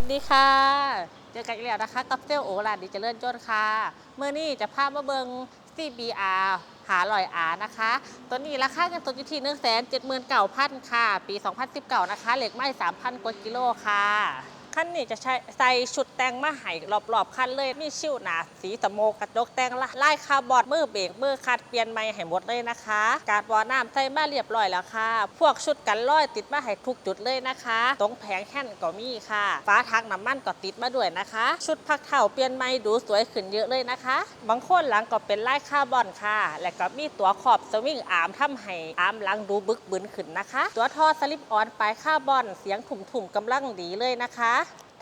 วัสดีค่ะ เจอกันอีกแล้วนะคะกับเซลโอลานดีเจริญจนค่ะ เมื่อนี้จะพามาเบิง CBR หาลอยอานะคะ ตัวนี้ราคาเงินสดอยู่ที่1 7 9 0 0 0ค่ะ ปี 2019 นะคะ เหล็กไม้3,000กว่ากิโลค่ะ คันนี้จะใช้ใส่ชุดแต่งมาให้รอบๆคันเลย มีชิวหนาสีสโมกกระจกแต่งลายคาร์บอนมือเบรกมือคัดเปลี่ยนใหม่ให้หมดเลยนะคะ การวอน้ำใส่มาเรียบร้อยแล้วค่ะ พวกชุดกันร้อยติดมาให้ทุกจุดเลยนะคะ ตรงแผงแค่นก็มีค่ะฟ้าทักน้ำมันก็ติดมาด้วยนะคะ ชุดพักเท่าเปลี่ยนใหม่ดูสวยขึ้นเยอะเลยนะคะ บางคนหลังก็เป็นลายคาร์บอนค่ะ และก็มีตัวขอบสวิงอาร์มทำให้อาร์มหลังดูบึกบึนขึ้นนะคะ ตัวท่อสลิปออนปลายคาร์บอนเสียงถุ่มๆกำลังดีเลยนะคะ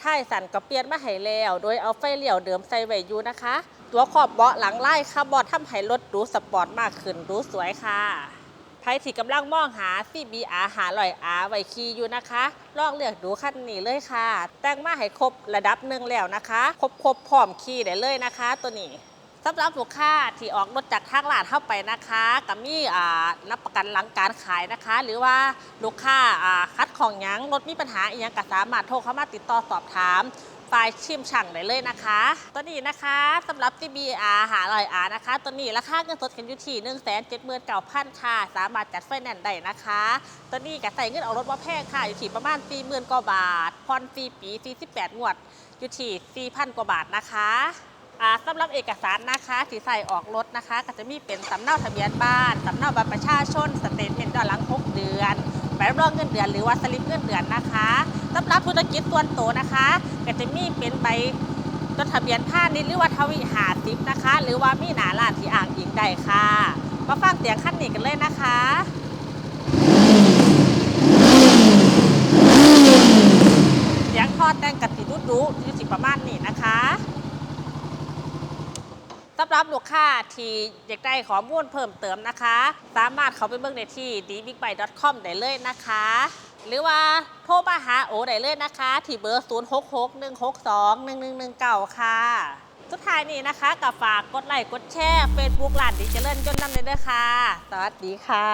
ท้ายสันก็เปลี่ยนมาให้แล้ว โดยเอาไฟเลี้ยวเดิมใส่ไว้อยู่นะคะ ตัวขอบเบาะหลังไล่คาร์บอนทำให้รถดูสปอร์ตมากขึ้นดูสวยค่ะใครที่กำลังมองหา CBR หาลอยอาไว้ขี่อยู่นะคะ ลองเลือกดูคันนี้เลยค่ะ แต่งมาให้ครบระดับหนึ่งแล้วนะคะ ครบครบพร้อมขี่ได้เลยนะคะ ตัวนี้ สำหรับลูกค้าที่ออกรถจากทางลาดเข้าไปนะคะกับมีอ่ารับประกันหลังการขายนะคะ หรือว่าลูกค้าอ่าคัดของหยังรถมีปัญหาอีกยังก็สามารถโทรเข้ามาติดต่อสอบถามฝ่ายชิมช่างได้เลยนะคะ ตัวนี้นะคะสำหรับ CBR หาลอยอานะคะ ตัวนี้ราคาเงินสดกันอยู่ที่1 7 9 0 0 0ค่ะ สามารถจัดไฟแนนซ์ได้นะคะ ตัวนี้ก็ใส่เงินออกรถว่าแพงค่ะ อยู่ที่ประมาณ 40,000กว่าบาทผ่อนฟรีปี48งวด อยู่ที่4,000กว่าบาทนะคะ อ่าสำหรับเอกสารนะคะที่ใส่ออกรถนะคะ ก็จะมีเป็นสำเนาทะเบียนบ้านสำเนาบัตรประชาชนสเตทเมนต์ย้อนหลัง6เดือนใบรับรองเงินเดือนหรือว่าสลิปเงินเดือนนะคะสำหรับธุรกิจส่วนตัวนะคะ ก็จะมีเป็นใบจดทะเบียนพาณิชย์หรือว่าทวีหาซิปนะคะ หรือว่ามีหนาลานที่อ่างอิงได้ค่ะมาฟังเสียงขั้นนี้กันเลยนะคะเสียงทอดแต่งกะติดุดุอยู่สิประมาณนี้นะคะ สำหรับลูกค้าที่อยากได้ข้อมูลเพิ่มเติมนะคะ สามารถเข้าไปเบิ่งได้ที่ dbigbike.com ได้เลยนะคะ หรือว่าโทรมาหาโอได้เลยนะคะ ที่เบอร์ 0661621119 ค่ะ สุดท้ายนี้นะคะกับฝากกดไลค์กดแชร์ Facebook หลานดิเจริญจนนำเลยเด้อค่ะ สวัสดีค่ะ